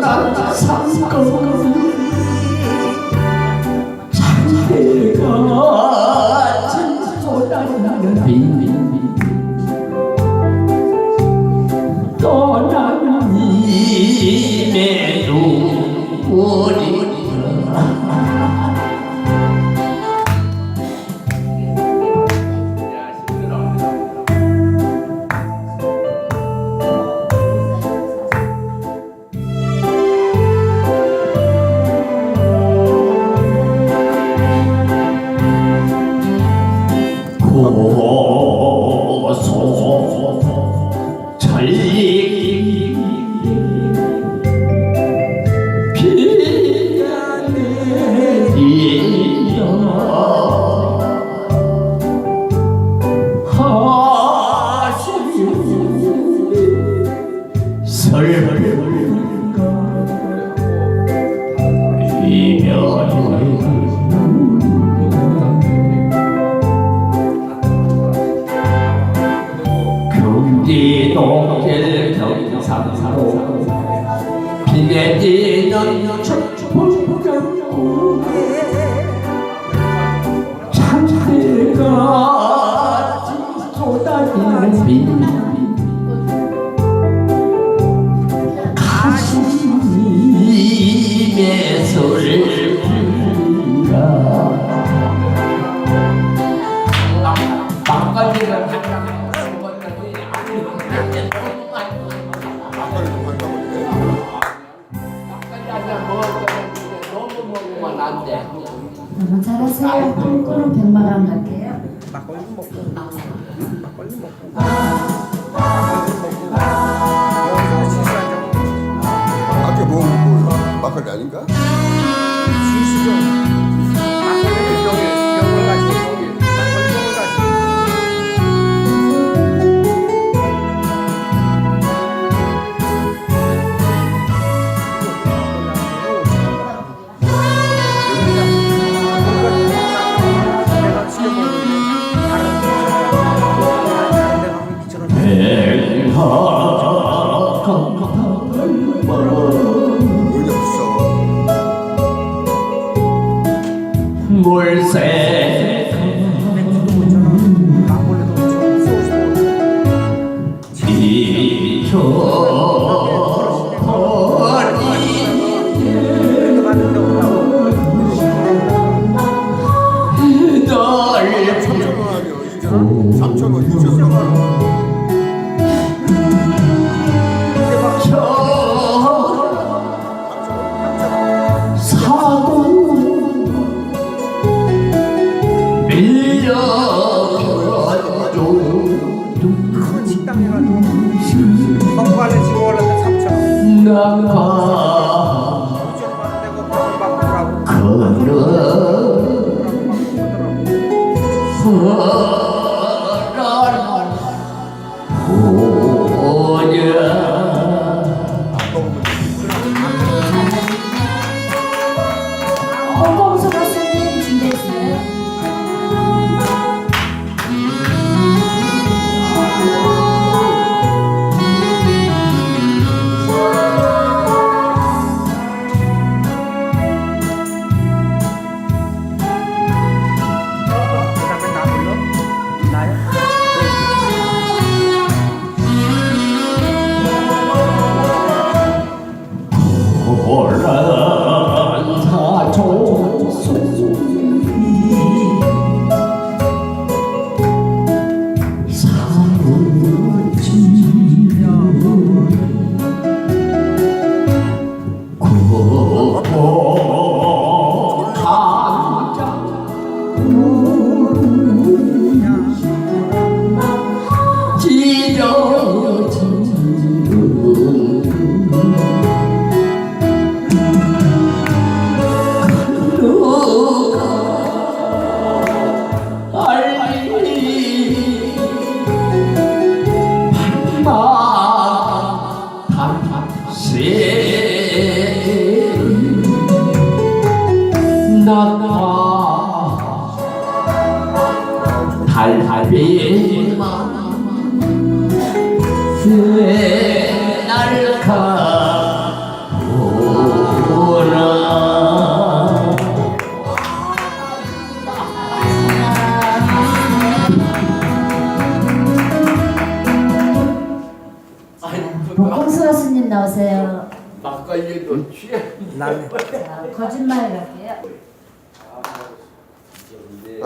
大大傻子 덕을 품고 이별을 경기도길 경상사로 비내리는 춥풍경구 처음으로 백마감 갈게요. 막걸리 뭐 먹고. 막걸리 먹고. 아까 뭐, 뭐 막걸리 아닌가? 아, 실수죠. 물색 지켜 같아 달빛만 새해 날가 나오세요. 막걸리도 취해. 남 거짓말 할게요. んで。